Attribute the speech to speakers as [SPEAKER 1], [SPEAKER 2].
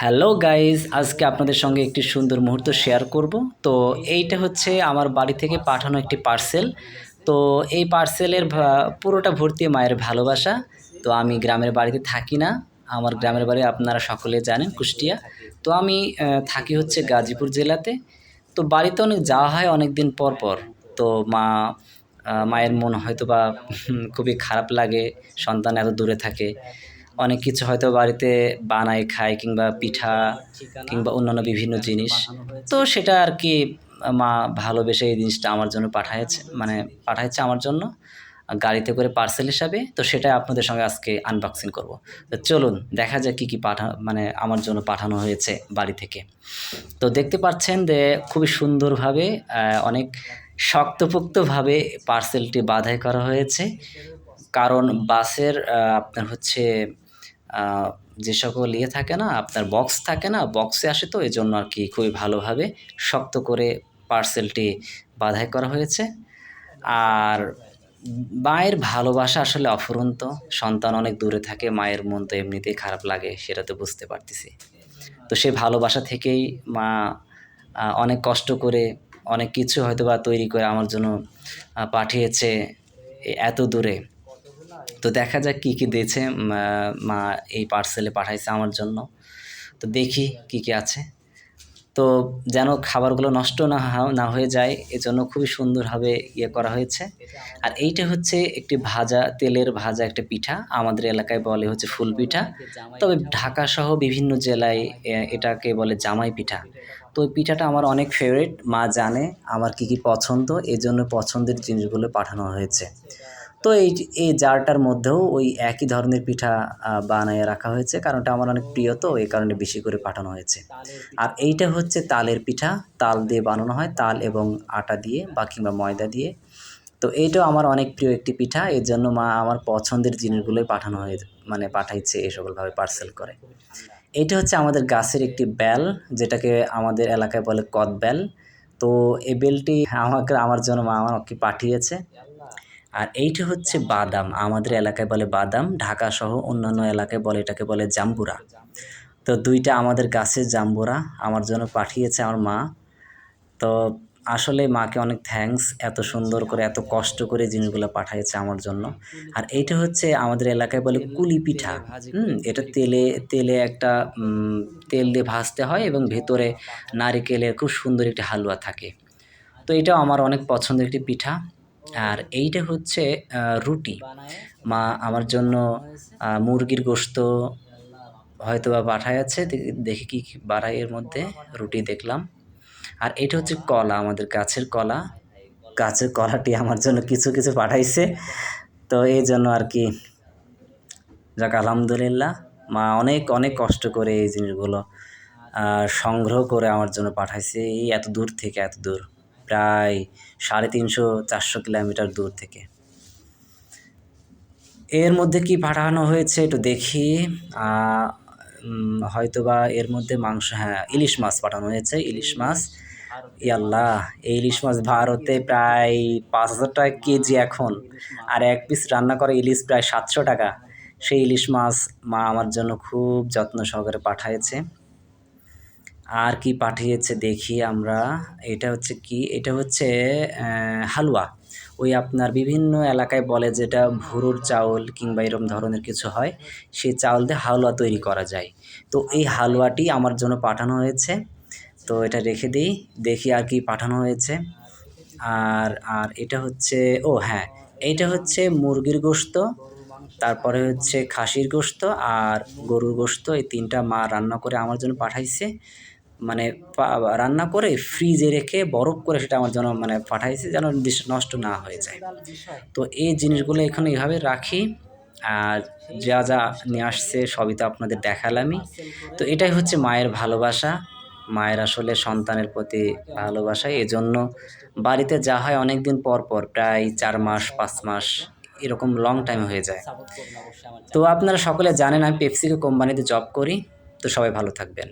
[SPEAKER 1] Hello guys আজকে আপনাদের সঙ্গে একটি সুন্দর মুহূর্ত শেয়ার করব। তো এইটা হচ্ছে আমার বাড়ি থেকে পাঠানো একটি পার্সেল। তো এই পার্সেলের পুরোটা ভর্তি মায়ের ভালোবাসা। তো আমি গ্রামের বাড়িতে থাকি না। আমার গ্রামের বাড়ি আপনারা সকলে জানেন, কুষ্টিয়া। তো আমি থাকি হচ্ছে গাজীপুর জেলাতে। তো বাড়িতে অনেক যাওয়া হয় অনেক দিন পর পর। তো মা মায়ের মন হয়তো বা খুবই খারাপ লাগে, সন্তান এত দূরে থাকে। অনেক কিছু হয়তো বাড়িতে বানায় খায় কিংবা পিঠা কিংবা অন্যান্য বিভিন্ন জিনিস। তো সেটা আর কি মা ভালোবেসে এই জিনিসটা আমার জন্য পাঠাইছে মানে পাঠাইছে আমার জন্য গাড়িতে করে পার্সেল হিসাবে। তো সেটাই আপনাদের সঙ্গে আজকে আনবক্সিং করব। তো চলুন দেখা যাক কী কী পাঠা মানে আমার জন্য পাঠানো হয়েছে বাড়ি থেকে। তো দেখতে পাচ্ছেন যে খুবই সুন্দরভাবে অনেক শক্তপোক্তভাবে পার্সেলটি বাধাই করা হয়েছে। কারণ বাসের আপনার হচ্ছে যে সকল ইয়ে থাকে না, আপনার বক্স থাকে না বক্সে আসে তো এই জন্য আর কি খুবই ভালোভাবে শক্ত করে পার্সেলটি বাধাই করা হয়েছে। আর মায়ের ভালোবাসা আসলে অফুরন্ত, সন্তান অনেক দূরে থাকে, মায়ের মন তো এমনিতেই খারাপ লাগে, সেটা তো বুঝতে পারতেছি। তো সেই ভালোবাসা থেকেই মা অনেক কষ্ট করে, অনেক কিছু হয়তো বা তৈরি করে আমার জন্য পাঠিয়েছে এত দূরে। তো দেখা যাক কী কী দিয়েছে মা এই পার্সেলে পাঠাইছে আমার জন্য। তো দেখি কী কী আছে। তো যেন খাবারগুলো নষ্ট না না হয়ে যায়, এজন্য খুবই সুন্দরভাবে ইয়ে করা হয়েছে। আর এইটা হচ্ছে একটি ভাজা, তেলের ভাজা একটা পিঠা। আমাদের এলাকায় বলে হচ্ছে ফুল পিঠা। তবে ঢাকা সহ বিভিন্ন জেলায় এটাকে বলে জামাই পিঠা। তো ওই পিঠাটা আমার অনেক ফেভারিট মা জানে আমার কি কি পছন্দ এই জন্য পছন্দের জিনিসগুলো পাঠানো হয়েছে। তো এই এই জারটার মধ্যেও ওই একই ধরনের পিঠা বানিয়ে রাখা হয়েছে। কারণ এটা আমার অনেক প্রিয় তো, এই কারণে বেশি করে পাঠানো হয়েছে। আর এইটা হচ্ছে তালের পিঠা। তাল দিয়ে বানানো হয়, তাল এবং আটা দিয়ে বা কিংবা ময়দা দিয়ে। তো এইটাও আমার অনেক প্রিয় একটি পিঠা। এর জন্য মা আমার পছন্দের জিনিসগুলোই পাঠানো হয়ে মানে পাঠাইছে, এই সকলভাবে পার্সেল করে। এইটা হচ্ছে আমাদের গাছের একটি বেল, যেটাকে আমাদের এলাকায় বলে কদ বেল তো এই বেলটি আমাকে, আমার জন্য মা আমাকে পাঠিয়েছে। আর এইটা হচ্ছে বাদাম। আমাদের এলাকায় বলে বাদাম, ঢাকা সহ অন্যান্য এলাকায় বলে এটাকে বলে জাম্বুরা। তো দুইটা আমাদের গাছের জাম্বুরা, আমার জন্য পাঠিয়েছে আমার মা। তো আসলে মাকে অনেক থ্যাঙ্কস এত সুন্দর করে, এত কষ্ট করে জিনিসগুলো পাঠিয়েছে আমার জন্য। আর এইটা হচ্ছে আমাদের এলাকায় বলে কুলি পিঠা। হুম, এটা তেলে তেলে একটা তেল দিয়ে ভাজতে হয় এবং ভেতরে নারিকেলের খুব সুন্দর একটি হালুয়া থাকে। তো এটাও আমার অনেক পছন্দের একটি পিঠা। আর এইটা হচ্ছে রুটি। মা আমার জন্য মুরগির গোশত হয়তো বা পাঠায় আছে দেখি কি কি বাড়াই এর মধ্যে, রুটি দেখলাম। আর এটা হচ্ছে কলা, আমাদের গাছের কলা। গাছের কলাটি আমার জন্য কিছু কিছু পাঠাইছে। তো এই জন্য আর কি। যাক, আলহামদুলিল্লাহ। মা অনেক অনেক কষ্ট করে এই জিনিসগুলো সংগ্রহ করে আমার জন্য পাঠাইছে। এই এত দূর থেকে এত দূর। প্রায় সাড়ে তিনশো, চারশো কিলোমিটার দূর থেকে। এর মধ্যে কি পাঠানো হয়েছে একটু দেখি। হয়তোবা এর মধ্যে মাংস হ্যাঁ ইলিশ মাছ পাঠানো হয়েছে, ইলিশ মাছ। ইয়াল্লাহ এই ইলিশ মাছ ভারতে প্রায় পাঁচ হাজার টাকা কেজি এখন। আর এক পিস রান্না করে ইলিশ প্রায় সাতশো টাকা। সেই ইলিশ মাছ মা আমার জন্য খুব যত্ন সহকারে পাঠিয়েছে আর কি পাঠিয়েছে দেখি আমরা। এটা হচ্ছে কি? এটা হচ্ছে হালুয়া। ওই আপনার বিভিন্ন এলাকায় বলে যেটা ভুরুর চাউল কিংবা এরকম ধরনের কিছু হয়, সেই চাউল দিয়ে হালুয়া তৈরি করা যায়। তো এই হালুয়াটি আমার জন্য পাঠানো হয়েছে। তো এটা রেখে দিই, দেখি আর কি পাঠানো হয়েছে। আর আর এটা হচ্ছে, ও হ্যাঁ এইটা হচ্ছে মুরগির গোশত, তারপরে হচ্ছে খাসির গোশত আর গরুর গোশত। এই তিনটা মা রান্না করে আমার জন্য পাঠাইছে। মানে রান্না করে ফ্রিজে রেখে বরফ করে সেটা আমার জন্য মানে পাঠাইছে যেন নষ্ট না হয়ে যায়। তো এই জিনিসগুলো এখানে এইভাবে রাখি। আর যা যা নিয়ে আসছে সবই তো আপনাদের দেখালামই। তো এটাই হচ্ছে মায়ের ভালোবাসা। মায়ের আসলে সন্তানের প্রতি ভালোবাসা। এজন্য বাড়িতে যা হয় অনেক দিন পর পর প্রায় চার মাস পাঁচ মাস এরকম লং টাইম হয়ে যায়। তো আপনারা সকলে জানেন আমি পেপসিকো কোম্পানিতে জব করি। তো সবাই ভালো থাকবেন।